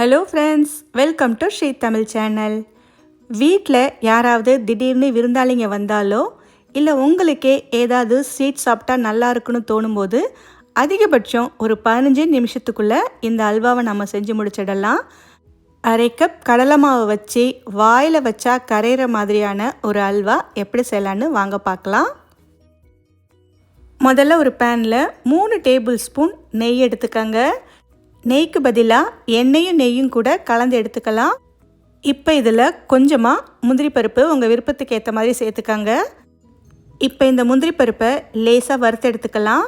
Hello friends welcome to Sri Tamil channel வீட்டில் யாராவது திடீர்னு விருந்தாளிங்க வந்தாலோ இல்லை உங்களுக்கே ஏதாவது ஸ்வீட் சாப்பிட்டா நல்லா இருக்குன்னு தோணும்போது அதிகபட்சம் ஒரு பதினஞ்சு நிமிஷத்துக்குள்ளே இந்த அல்வாவை நம்ம செஞ்சு முடிச்சிடலாம். அரை கப் கடலை மாவு வச்சு வாயில் வச்சா கரையிற மாதிரியான ஒரு அல்வா எப்படி செய்யலான்னு வாங்க பார்க்கலாம். முதல்ல ஒரு பேனில் மூணு டேபிள் ஸ்பூன் நெய் எடுத்துக்கங்க. நெய்க்கு பதிலாக எண்ணெயும் நெய்யும் கூட கலந்து எடுத்துக்கலாம். இப்போ இதில் கொஞ்சமாக முந்திரி பருப்பு உங்கள் விருப்பத்துக்கு ஏற்ற மாதிரி சேர்த்துக்கங்க. இப்போ இந்த முந்திரி பருப்பை லேசாக வறுத்து எடுத்துக்கலாம்.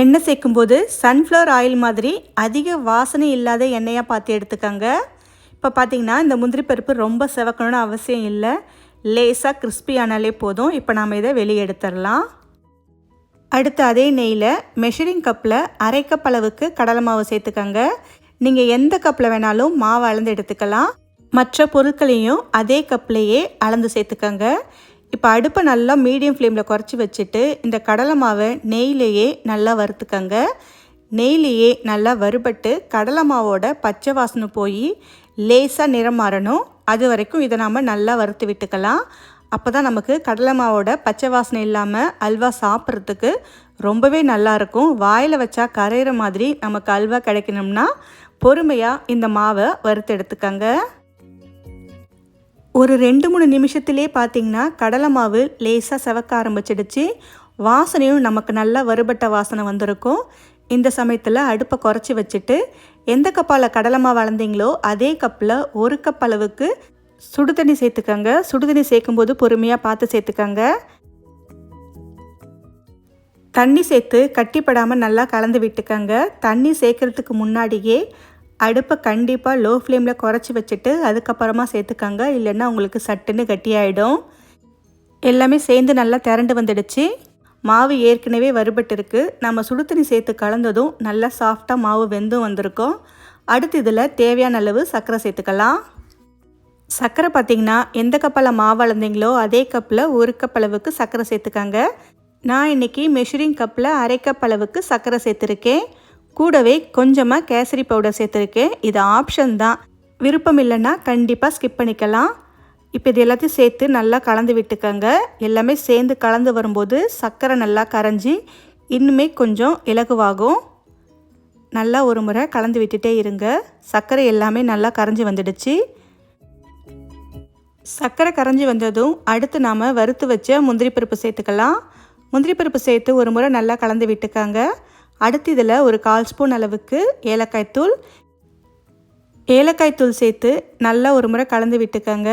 எண்ணெய் சேர்க்கும்போது சன்ஃப்ளவர் ஆயில் மாதிரி அதிக வாசனை இல்லாத எண்ணெயாக பார்த்து எடுத்துக்கங்க. இப்போ பார்த்தீங்கன்னா இந்த முந்திரி பருப்பு ரொம்ப செவக்கணும்னு அவசியம் இல்லை. லேசாக கிறிஸ்பி ஆனாலே போதும். இப்போ நாம் இதை வெளியே எடுத்துடலாம். அடுத்து அதே நெய்யில் மெஷரிங் கப்பில் அரை கப் அளவுக்கு கடலை மாவு சேர்த்துக்கங்க. நீங்கள் எந்த கப்பில் வேணாலும் மாவு அளந்து எடுத்துக்கலாம். மற்ற பொருட்களையும் அதே கப்லேயே அளந்து சேர்த்துக்கங்க. இப்போ அடுப்பை நல்லா மீடியம் ஃப்ளேமில் குறைச்சி வச்சுட்டு இந்த கடலை மாவை நெய்லேயே நல்லா வறுத்துக்கங்க. நெய்லேயே நல்லா வறுபட்டு கடலை மாவோட பச்சை வாசனை போய் லேசாக நிறம் மாறணும். அது வரைக்கும் இதை நாம் நல்லா வறுத்து விட்டுக்கலாம். அப்போ தான் நமக்கு கடலை மாவோட பச்சை வாசனை இல்லாமல் அல்வா சாப்பிட்றதுக்கு ரொம்பவே நல்லாயிருக்கும் வாயில் வச்சா கரையிற மாதிரி நமக்கு அல்வா கிடைக்கணும்னா பொறுமையாக இந்த மாவை வறுத்து எடுத்துக்கங்க. ஒரு ரெண்டு மூணு நிமிஷத்துலேயே பார்த்தீங்கன்னா கடலை மாவு லேசாக செவக்க ஆரம்பிச்சிடுச்சு. வாசனையும் நமக்கு நல்லா வறுபட்ட வாசனை வந்திருக்கும். இந்த சமயத்தில் அடுப்பை குறைச்சி வச்சுட்டு எந்த கப்பால் கடலை மாவு வளர்ந்தீங்களோ அதே கப்பில் ஒரு கப் அளவுக்கு சுடு தண்ணி சேர்த்துக்கங்க. சுடு தண்ணி சேர்க்கும்போது பொறுமையாக பார்த்து சேர்த்துக்கங்க. தண்ணி சேர்த்து கட்டிப்படாமல் நல்லா கலந்து விட்டுக்கங்க. தண்ணி சேர்க்குறதுக்கு முன்னாடியே அடுப்பை கண்டிப்பாக லோ ஃப்ளேமில் குறைச்சி வச்சுட்டு அதுக்கப்புறமா சேர்த்துக்கங்க. இல்லைன்னா உங்களுக்கு சட்டுன்னு கட்டியாயிடும். எல்லாமே சேர்ந்து நல்லா திரண்டு வந்துடுச்சு. மாவு ஏற்கனவே வறுபட்டிருக்கு. நம்ம சுடு தண்ணி சேர்த்து கலந்ததும் நல்லா சாஃப்டாக மாவு வெந்தும் வந்திருக்கும். அடுத்து இதில் தேவையான அளவு சர்க்கரை சேர்த்துக்கலாம். சர்க்கரை பார்த்திங்கன்னா எந்த கப்பில் மாவு அளந்தீங்களோ அதே கப்பில் ஒரு கப் அளவுக்கு சர்க்கரை சேர்த்துக்காங்க. நான் இன்றைக்கி மெஷரிங் கப்பில் அரை கப் அளவுக்கு சர்க்கரை சேர்த்துருக்கேன். கூடவே கொஞ்சமாக கேசரி பவுடர் சேர்த்துருக்கேன். இது ஆப்ஷன் தான். விருப்பம் இல்லைன்னா கண்டிப்பாக ஸ்கிப் பண்ணிக்கலாம். இப்போ இது எல்லாத்தையும் சேர்த்து நல்லா கலந்து விட்டுக்கோங்க. எல்லாமே சேர்ந்து கலந்து வரும்போது சர்க்கரை நல்லா கரைஞ்சி இன்னுமே கொஞ்சம் இலகுவாகும். நல்லா ஒரு முறை கலந்து விட்டுட்டே இருங்க. சர்க்கரை எல்லாமே நல்லா கரைஞ்சி வந்துடுச்சு. சர்க்கரை கரைஞ்சி வந்ததும் அடுத்து நாம் வறுத்து வச்ச முந்திரி பருப்பு சேர்த்துக்கலாம். முந்திரி பருப்பு சேர்த்து ஒரு முறை நல்லா கலந்து விட்டுக்காங்க. அடுத்து இதில் ஒரு கால் ஸ்பூன் அளவுக்கு ஏலக்காய் தூள். ஏலக்காய் தூள் சேர்த்து நல்லா ஒரு முறை கலந்து விட்டுக்கங்க.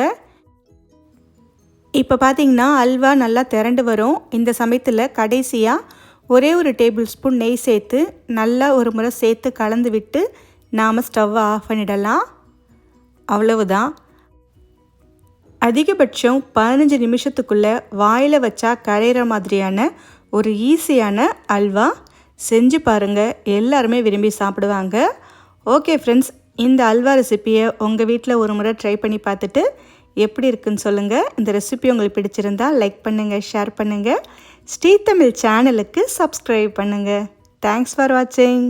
இப்போ பார்த்தீங்கன்னா அல்வா நல்லா திரண்டு வரும். இந்த சமயத்தில் கடைசியாக ஒரே ஒரு டேபிள் ஸ்பூன் நெய் சேர்த்து நல்லா ஒரு முறை சேர்த்து கலந்து விட்டு நாம் ஸ்டவ்வை ஆஃப் பண்ணிடலாம். அவ்வளவுதான். அதிகபட்சம் பதினஞ்சு நிமிஷத்துக்குள்ளே வாயில் வச்சா கரையிற மாதிரியான ஒரு ஈஸியான அல்வா செஞ்சு பாருங்கள் எல்லாருமே விரும்பி சாப்பிடுவாங்க. ஓகே ஃப்ரெண்ட்ஸ் இந்த அல்வா ரெசிப்பியை உங்கள் வீட்டில் ஒரு முறை ட்ரை பண்ணி பார்த்துட்டு எப்படி இருக்குன்னு சொல்லுங்கள் இந்த ரெசிபி உங்களுக்கு பிடிச்சிருந்தால் லைக் பண்ணுங்கள் ஷேர் பண்ணுங்கள் ஸ்ரீ தமிழ் சேனலுக்கு சப்ஸ்கிரைப் பண்ணுங்கள் தேங்க்ஸ் ஃபார் வாட்சிங்